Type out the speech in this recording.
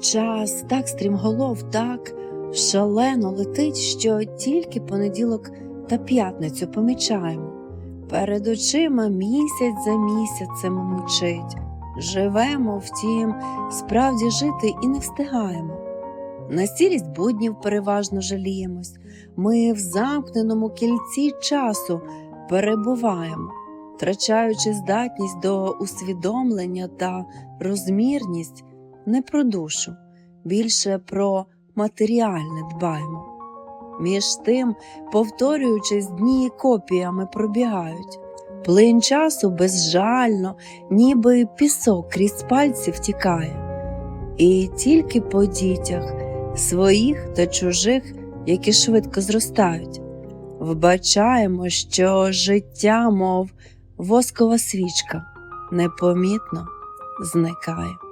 Час так стрімголов, так шалено летить, що тільки понеділок та п'ятницю помічаємо. Перед очима місяць за місяцем мчить. Живемо, втім, справді жити і не встигаємо. На сірість буднів переважно жаліємось. Ми в замкненому кільці часу перебуваємо, втрачаючи здатність до усвідомлення та розмірність не про душу, більше про матеріальне дбаємо. Між тим, повторюючись, дні копіями пробігають. Плин часу безжально, ніби пісок крізь пальці втікає. І тільки по дітях, своїх та чужих, які швидко зростають, вбачаємо, що життя, мов воскова свічка, непомітно зникає.